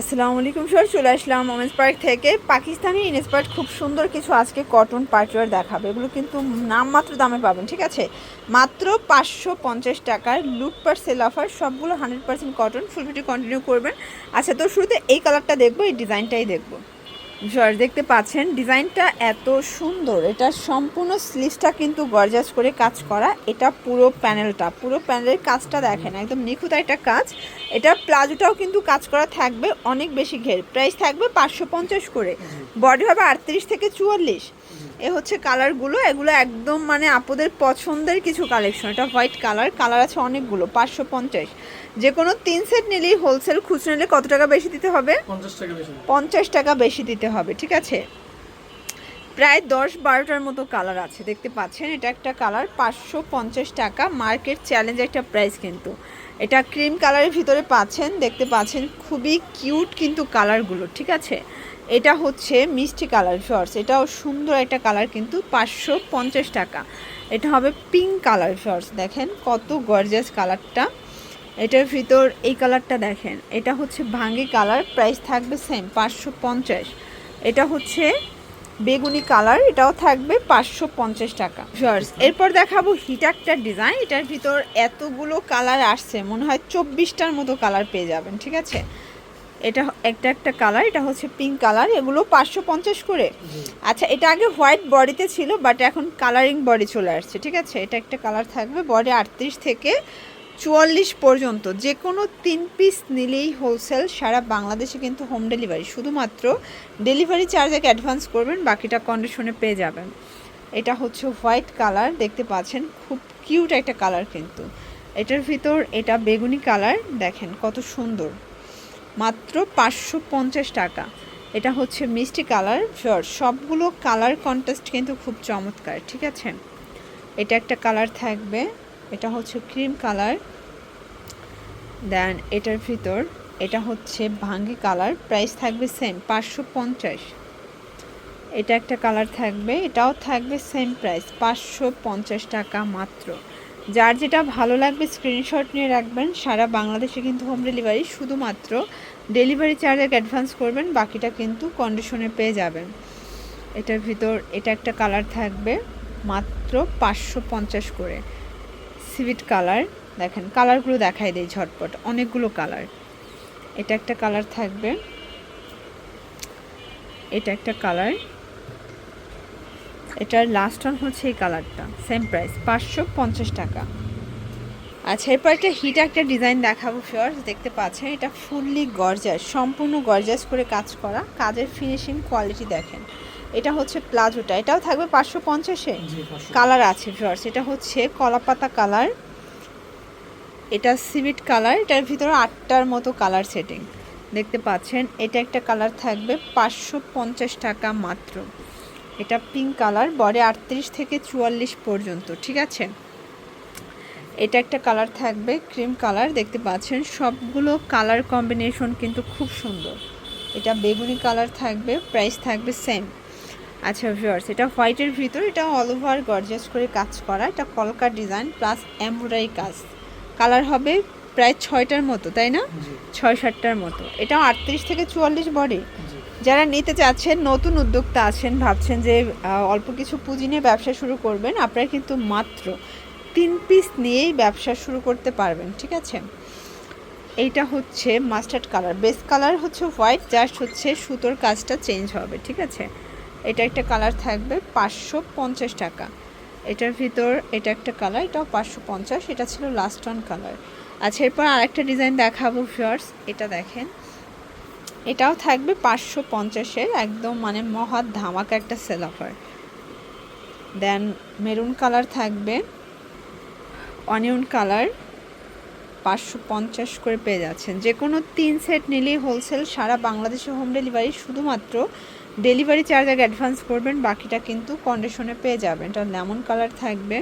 আসসালামু আলাইকুম স্যার চলে আসলাম ওমেন্স পার্ক থেকে। পাকিস্তানি ইনস্পার্ট খুব সুন্দর কিছু আজকে কটন পার্টওয়ার দেখাবে। এগুলো কিন্তু নামমাত্র দামে পাবেন, ঠিক আছে? মাত্র পাঁচশো পঞ্চাশ টাকার লুট পার সেল অফার সবগুলো হান্ড্রেড পার্সেন্ট কটন ফুল ফুটি কন্টিনিউ করবেন। আচ্ছা তো শুরুতে এই কালারটা দেখব, এই ডিজাইনটাই দেখব। জর্জ দেখতে পাচ্ছেন ডিজাইনটা এত সুন্দর। এটা সম্পূর্ণ স্লিভসটা কিন্তু গর্জাস করে কাজ করা। এটা পুরো প্যানেলটা পুরো প্যানেলের কাজটা দেখেন একদম নিখুঁত একটা কাজ। এটা প্লাজোটাও কিন্তু কাজ করা থাকবে অনেক বেশি ঘের। প্রাইস থাকবে পাঁচশো পঞ্চাশ করে। বডি হবে আটত্রিশ থেকে চুয়াল্লিশ। এ হচ্ছে কালারগুলো এগুলো একদম মানে আপুদের পছন্দের কিছু কালেকশন এটা হোয়াইট কালার কালার আছে অনেকগুলো পাঁচশো পঞ্চাশ। যে কোনো তিন সেট নিলেই হোলসেল খুচরো নিলে কত টাকা বেশি দিতে হবে? পঞ্চাশ টাকা বেশি পঞ্চাশ টাকা বেশি দিতে হবে ঠিক আছে? প্রায় দশ বারোটার মতো কালার আছে দেখতে পাচ্ছেন? এটা একটা কালার পাঁচশো পঞ্চাশ টাকা মার্কেট চ্যালেঞ্জ একটা প্রাইস কিন্তু। এটা ক্রিম কালারের ভিতরে পাচ্ছেন দেখতে পাচ্ছেন? খুবই কিউট কিন্তু কালারগুলো ঠিক আছে? এটা হচ্ছে মিষ্টি কালার শর্টস এটাও সুন্দর একটা কালার কিন্তু পাঁচশো পঞ্চাশ টাকা। এটা হবে পিঙ্ক কালার শর্টস দেখেন কত গর্জাস কালারটা। এটার ভিতর এই কালারটা দেখেন, এটা হচ্ছে ভাঙ্গি কালার, প্রাইস থাকবে সেম পাঁচশো পঞ্চাশ। এটা হচ্ছে বেগুনি কালার, এটাও থাকবে পাঁচশো পঞ্চাশ টাকা। জর্জ এরপর দেখাবো হিট একটা ডিজাইন এটার ভিতর এতগুলো কালার আসছে, মনে হয় চব্বিশটার মতো কালার পেয়ে যাবেন, ঠিক আছে? এটা একটা একটা কালার এটা হচ্ছে পিঙ্ক কালার এগুলো পাঁচশো পঞ্চাশ করে। আচ্ছা এটা আগে হোয়াইট বডিতে ছিল বাট এখন কালারিং বডি চলে আসছে ঠিক আছে? এটা একটা কালার থাকবে বডি আটত্রিশ থেকে চুয়াল্লিশ পর্যন্ত। যে কোনো তিন পিস নিলেই হোলসেল সারা বাংলাদেশে কিন্তু হোম ডেলিভারি শুধুমাত্র ডেলিভারি চার্জ এক অ্যাডভান্স করবেন বাকিটা কন্ডিশনে পেয়ে যাবেন। এটা হচ্ছে হোয়াইট কালার দেখতে পাচ্ছেন খুব কিউট একটা কালার কিন্তু। এটার ভিতর এটা বেগুনি কালার দেখেন কত সুন্দর। মাত্র পাঁচশো পঞ্চাশ টাকা। এটা হচ্ছে মিষ্টি কালার শিওর সবগুলো কালার কন্টেস্ট কিন্তু খুব চমৎকার, ঠিক আছে? এটা একটা কালার থাকবে। এটা হচ্ছে ক্রিম কালার। দেন এটার ভিতর, এটা হচ্ছে ভাঙ্গি কালার। প্রাইস থাকবে সেম, পাঁচশো পঞ্চাশ। এটা একটা কালার থাকবে, এটাও থাকবে সেম প্রাইস, পাঁচশো পঞ্চাশ টাকা মাত্র। যার যেটা ভালো লাগবে স্ক্রিনশট নিয়ে রাখবেন। সারা বাংলাদেশে কিন্তু হোম ডেলিভারি শুধুমাত্র ডেলিভারি চার্জ এক অ্যাডভান্স করবেন, বাকিটা কিন্তু কন্ডিশনে পেয়ে যাবেন। এটার ভিতর, এটা একটা কালার থাকবে মাত্র পাঁচশো পঞ্চাশ করে। সিভিট কালার দেখেন কালারগুলো দেখাই দেয় ঝটপট, অনেকগুলো কালার এটা একটা কালার থাকবে। এটা একটা কালার এটার লাস্ট অন হচ্ছে এই কালারটা সেম প্রাইস পাঁচশো পঞ্চাশ টাকা। আচ্ছা এরপর একটা হিট একটা ডিজাইন দেখাবো ফিওর দেখতে পাচ্ছেন এটা ফুললি গর্জাস সম্পূর্ণ গর্জাস করে কাজ করা কাজের ফিনিশিং কোয়ালিটি দেখেন। এটা হচ্ছে প্লাজোটা এটাও থাকবে পাঁচশো পঞ্চাশে কালার আছে ফিওর্স এটা হচ্ছে কলাপাতা কালার এটা সিভিট কালার এটার ভিতরে আটটার মতো কালার সেটিং দেখতে পাচ্ছেন এটা একটা কালার থাকবে পাঁচশো পঞ্চাশ টাকা মাত্র। এটা পিঙ্ক কালার বডি আটত্রিশ থেকে চুয়াল্লিশ পর্যন্ত ঠিক আছে? এটা একটা কালার থাকবে ক্রিম কালার দেখতে পাচ্ছেন? সবগুলো কালার কম্বিনেশন কিন্তু খুব সুন্দর। এটা বেগুনি কালার থাকবে প্রাইস থাকবে সেম আচ্ছা ভিউয়ার্স এটা হোয়াইটের ভিতর এটা অল ওভার গর্জাস করে কাজ করা। এটা কলকা ডিজাইন প্লাস এমব্রয়ডারি কাজ। কালার হবে প্রায় ছয়টার মতো তাই না? ছয় সাতটার মতো। এটাও আটত্রিশ থেকে চুয়াল্লিশ বডি। যারা নিতে চাচ্ছেন, নতুন উদ্যোক্তা আছেন, ভাবছেন যে অল্প কিছু পুঁজি নিয়ে ব্যবসা শুরু করবেন, আপনারা কিন্তু মাত্র তিন পিস নিয়েই ব্যবসা শুরু করতে পারবেন, ঠিক আছে? এইটা হচ্ছে মাস্টার্ড কালার বেস কালার হচ্ছে হোয়াইট জাস্ট হচ্ছে সুতোর কাজটা চেঞ্জ হবে, ঠিক আছে? এটা একটা কালার থাকবে পাঁচশো পঞ্চাশ টাকা। এটার ভিতর এটা একটা কালার এটাও পাঁচশো পঞ্চাশ, এটা ছিল লাস্ট অন কালার আচ্ছা এরপর আরেকটা ডিজাইন দেখাবো ফিয়ার্স এটা দেখেন। এটাও থাকবে পাঁচশো পঞ্চাশের একদম মানে মহা ধামাকা একটা sale offer then maroon colour থাকবে অনিয়ন কালার পাঁচশো পঞ্চাশ করে পেয়ে যাচ্ছেন। যে কোনো তিন সেট নিলেই হোলসেল সারা বাংলাদেশে হোম ডেলিভারি শুধুমাত্র ডেলিভারি চার্জ আগে অ্যাডভান্স করবেন, বাকিটা কিন্তু কন্ডিশনে পেয়ে যাবেন। এটা লেমন কালার থাকবে।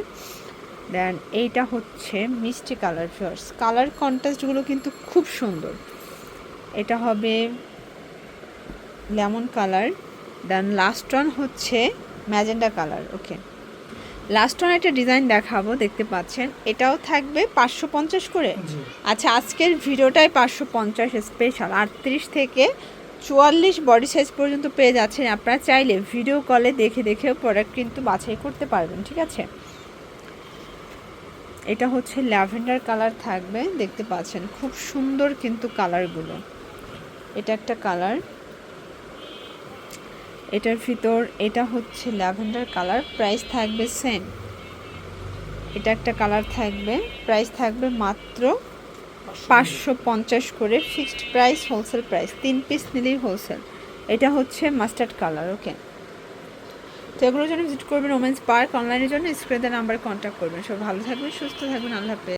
দেন এইটা হচ্ছে মিষ্টি কালার ফার্স কালার কন্ট্রাস্টগুলো কিন্তু খুব সুন্দর। এটা হবে lemon colour then last one হচ্ছে magenta colour okay last one একটা ডিজাইন দেখাবো দেখতে পাচ্ছেন। এটাও থাকবে পাঁচশো পঞ্চাশ করে। আচ্ছা আজকের ভিডিওটাই পাঁচশো পঞ্চাশ স্পেশাল আটত্রিশ থেকে চুয়াল্লিশ বডি সাইজ পর্যন্ত পেয়ে যাচ্ছেন। আপনারা চাইলে ভিডিও কলে দেখে দেখেও প্রোডাক্ট কিন্তু বাছাই করতে পারবেন ঠিক আছে? এটা হচ্ছে ল্যাভেন্ডার কালার থাকবে দেখতে পাচ্ছেন। খুব সুন্দর কিন্তু কালারগুলো। এটা একটা কালার। এটার ভিতর, এটা হচ্ছে ল্যাভেন্ডার কালার প্রাইস থাকবে সেম এটা একটা কালার থাকবে প্রাইস থাকবে মাত্র পাঁচশো পঞ্চাশ করে ফিক্সড প্রাইস হোলসেল প্রাইস তিন পিস নিলেই হোলসেল এটা হচ্ছে মাস্টার্ড কালার ওকে তো এগুলোর জন্য ভিজিট করবেন ওমেন্স পার্ক অনলাইনের জন্য স্ক্রিনের নাম্বার কন্ট্যাক্ট করবেন। সব ভালো থাকবেন, সুস্থ থাকবেন, আল্লাহ হাফেজ।